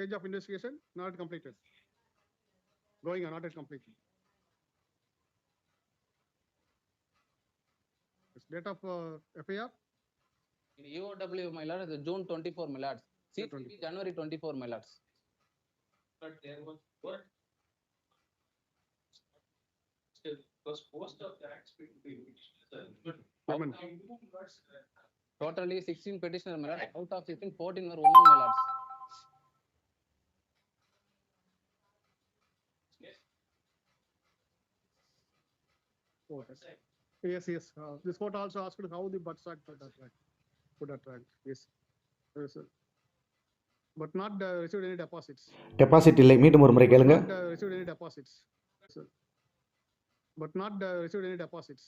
stage of investigation, not completed. Going on, not yet completed. Yes, Date of uh, FIR, In EOW, my lord, is June twenty-four, my lords. June CCB, January twenty-four, my lords. But there was work. Still, because most of the acts will be. Women. Totally sixteen petitioner, my lord. Out of sixteen, fourteen were women, my lords. Yes, yes, uh, this court also asked how the birth cert could attract, could attract, yes. Yes, sir. But not uh, received any deposits. Deposit இல்லை மீண்டும் ஒரு முறை கேளுங்க Not uh, received any deposits. Sir. But not uh, received any deposits.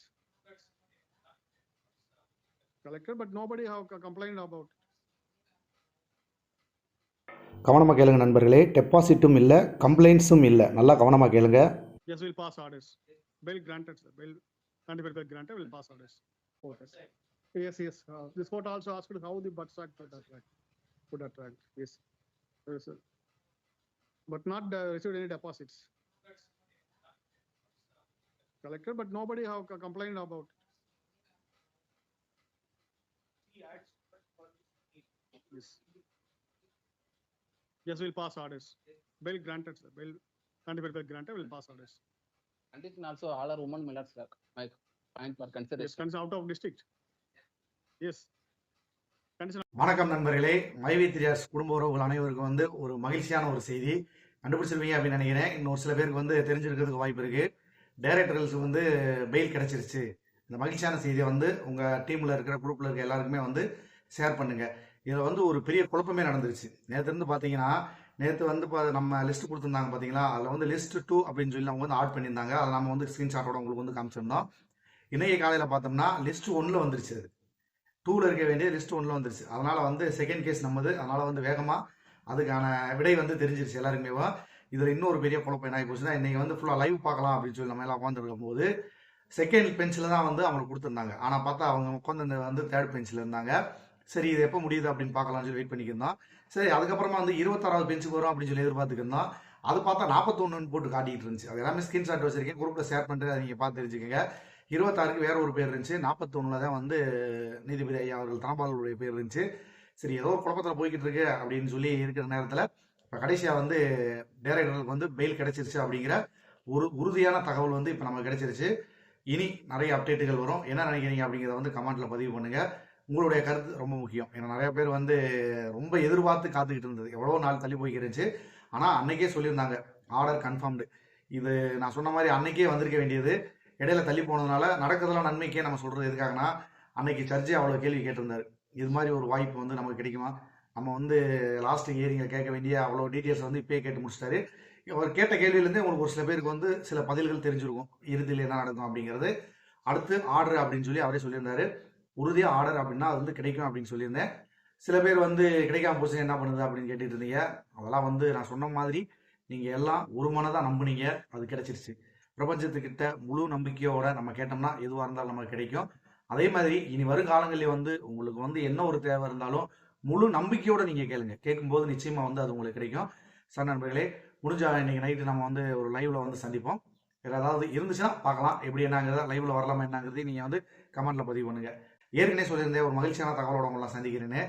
Collected, but nobody have co- complained about. கவனமாக கேளுங்க நண்பர்களே டெபாசிட்டும் இல்லை கம்ப்ளைண்ட்ஸும் இல்லை நல்லா கவனமாக கேளுங்க Yes, we'll pass orders. Bail granted, sir. Bail, candidated bail granted, we'll pass orders. Court, yes. Yes. Uh, this court also asked how the cert could attract, could attract, yes. Yes, sir. But not uh, received any deposits. Collected, but nobody have complained about. Yes. Yes, we'll pass orders. Bail granted, sir. Bail, candidated bail granted, we'll pass orders. Condition also all are women, lords, my point for Yes, consideration. comes out of district. Yes. வணக்கம் நண்பர்களே. மைவி த்ரியாஸ் குடும்ப உறவுகள் அனைவருக்கும் வந்து ஒரு மகிழ்ச்சியான ஒரு செய்தி. கண்டுபிடிச்சிருவீங்க அப்படின்னு நினைக்கிறேன். இன்னும் ஒரு சில பேருக்கு வந்து தெரிஞ்சிருக்கிறதுக்கு வாய்ப்பு இருக்கு. டைரக்டர்களுக்கு வந்து பெயில் கிடைச்சிருச்சு. இந்த மகிழ்ச்சியான செய்தியை வந்து உங்க டீம்ல இருக்கிற குரூப்ல இருக்க எல்லாருக்குமே வந்து ஷேர் பண்ணுங்க. இதுல வந்து ஒரு பெரிய குழப்பமே நடந்துருச்சு. நேற்று இருந்து பாத்தீங்கன்னா நேற்று வந்து இப்போ நம்ம லிஸ்ட் கொடுத்துருந்தாங்க பார்த்தீங்களா அதில் வந்து லிஸ்ட் டூ அப்படின்னு சொல்லி அவங்க வந்து ஆட் பண்ணியிருந்தாங்க. அதை நம்ம வந்து ஸ்க்ரீன்ஷாட்டோட உங்களுக்கு வந்து காமிச்சிருந்தோம். இன்னைக்கு காலையில் பார்த்தோம்னா லிஸ்ட் ஒன்றில் வந்துருச்சு அது. டூவில் இருக்க வேண்டிய லிஸ்ட் ஒன்றில் வந்துருச்சு. அதனால் வந்து செகண்ட் கேஸ் நம்மது. அதனால் வந்து வேகமாக அதுக்கான விடை வந்து தெரிஞ்சிருச்சு எல்லாருக்குமே. இதில் இன்னொரு பெரிய குழப்பம் என்ன ஆகி போச்சுன்னா இன்றைக்கி வந்து ஃபுல்லாக லைவ் பார்க்கலாம் அப்படின்னு சொல்லி நம்ம எல்லாம் உட்காந்துருக்கும் போது செகண்ட் பெஞ்சில் தான் வந்து அவங்களுக்கு கொடுத்துருந்தாங்க. ஆனால் பார்த்தா அவங்க உட்காந்து வந்து தேர்ட் பெஞ்சில் இருந்தாங்க. சரி இது எப்போ முடியுது அப்படின்னு பார்க்கலாம்னு சொல்லி வெயிட் பண்ணிக்கிருந்தோம் சரி அதுக்கப்புறமா வந்து இருபத்தாறாவது பெஞ்சுக்கு வரும் அப்படின்னு சொல்லி எதிர்பார்த்துக்கிருந்தோம் அது பார்த்தா நாற்பத்தொன்னு போட்டு காட்டிட்டு இருந்துச்சு. அது எல்லாமே ஸ்கிரீன்ஷாட் வச்சிருக்கேன். குரூப்பில் ஷேர் பண்ணுறது நீங்கள் பார்த்து தெரிஞ்சுக்கோங்க. இருபத்தாறுக்கு வேற ஒரு பேர் இருந்துச்சு. நாற்பத்தொன்னில் தான் வந்து நீதிபதி ஐயா அவர்கள் தனபாலுடைய பேர் இருந்துச்சு. சரி ஏதோ ஒரு குழப்பத்தில் போய்கிட்டு இருக்கு அப்படின்னு சொல்லி இருக்கிற நேரத்தில் இப்போ கடைசியாக வந்து டேரக்டர்களுக்கு வந்து பெயில் கிடைச்சிருச்சு அப்படிங்கிற ஒரு உறுதியான தகவல் வந்து இப்போ நமக்கு கிடைச்சிருச்சு. இனி நிறைய அப்டேட்டுகள் வரும். என்ன நினைக்கிறீங்க அப்படிங்கிறத வந்து கமெண்ட்ல பதிவு பண்ணுங்கள் உங்களுடைய கருத்து ரொம்ப முக்கியம். ஏன்னா நிறைய பேர் வந்து ரொம்ப எதிர்பார்த்து காத்துக்கிட்டு இருந்தது. எவ்வளோ நாள் தள்ளி போய்க்கிருந்துச்சு ஆனால் அன்னைக்கே சொல்லியிருந்தாங்க. ஆர்டர் கன்ஃபார்ம்டு இது நான் சொன்ன மாதிரி அன்னைக்கே வந்திருக்க வேண்டியது. இடையில தள்ளி போனதுனால நடக்கிறதெல்லாம் நன்மைக்கே நம்ம சொல்றது எதுக்காகனா அன்னைக்கு சர்ஜி அவ்வளோ கேள்வி கேட்டிருந்தாரு. இது மாதிரி ஒரு வாய்ப்பு வந்து நமக்கு கிடைக்குமா? நம்ம வந்து லாஸ்ட் ஹியரிங்க கேட்க வேண்டிய அவ்வளோ டீட்டெயில்ஸ் வந்து இப்பயே கேட்டு முடிச்சிட்டாரு. அவர் கேட்ட கேள்வியிலேருந்தே உங்களுக்கு ஒரு சில பேருக்கு வந்து சில பதில்கள் தெரிஞ்சிருக்கும். இறுதியில் என்ன நடக்கும் அப்படிங்கிறது. அடுத்து ஆர்டர் அப்படின்னு சொல்லி அவரே சொல்லியிருந்தாரு. உறுதியாக ஆர்டர் அப்படின்னா அது வந்து கிடைக்கும் அப்படின்னு சொல்லியிருந்தேன். சில பேர் வந்து கிடைக்காம போச்சு என்ன பண்ணுது அப்படின்னு கேட்டுட்டு இருந்தீங்க அதெல்லாம் வந்து நான் சொன்ன மாதிரி நீங்கள் எல்லாம் ஒரு மனதாக நம்புனீங்க அது கிடைச்சிருச்சு. பிரபஞ்சத்துக்கிட்ட முழு நம்பிக்கையோட நம்ம கேட்டோம்னா எதுவாக இருந்தாலும் நமக்கு கிடைக்கும். அதே மாதிரி இனி வருங்காலங்களில் வந்து உங்களுக்கு வந்து என்ன ஒரு தேவை இருந்தாலும் முழு நம்பிக்கையோட நீங்கள் கேளுங்க. கேட்கும்போது நிச்சயமாக வந்து அது உங்களுக்கு கிடைக்கும். சார் நண்பர்களே முடிஞ்சா இன்னைக்கு நைட்டு நம்ம வந்து ஒரு லைவ்ல வந்து சந்திப்போம். வேறு ஏதாவது இருந்துச்சுன்னா பார்க்கலாம். எப்படி என்னங்கிறத லைவ்ல வரலாமா என்னங்கிறதையும் நீங்கள் வந்து கமெண்ட்ல பதிவு பண்ணுங்கள் ஏற்கனவே சொல்லியிருந்தேன் ஒரு மகிழ்ச்சியான தகவலோட உங்களை சந்திக்கிறேன்னு.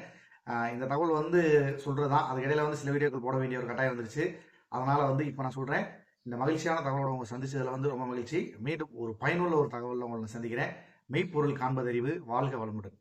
இந்த தகவல் வந்து சொல்றதுதான் அதுக்கு இடையில வந்து சில வீடியோக்கள் போட வேண்டிய ஒரு கட்டாயம் வந்துருச்சு அதனால் வந்து இப்போ நான் சொல்கிறேன் இந்த மகிழ்ச்சியான தகவலோட உங்களை சந்திச்சதில் வந்து ரொம்ப மகிழ்ச்சி. மீண்டும் ஒரு பயனுள்ள ஒரு தகவலில் உங்களை சந்திக்கிறேன். மெய்ப்பொருள் காண்பதறிவு வாழ்க வளமுடன்.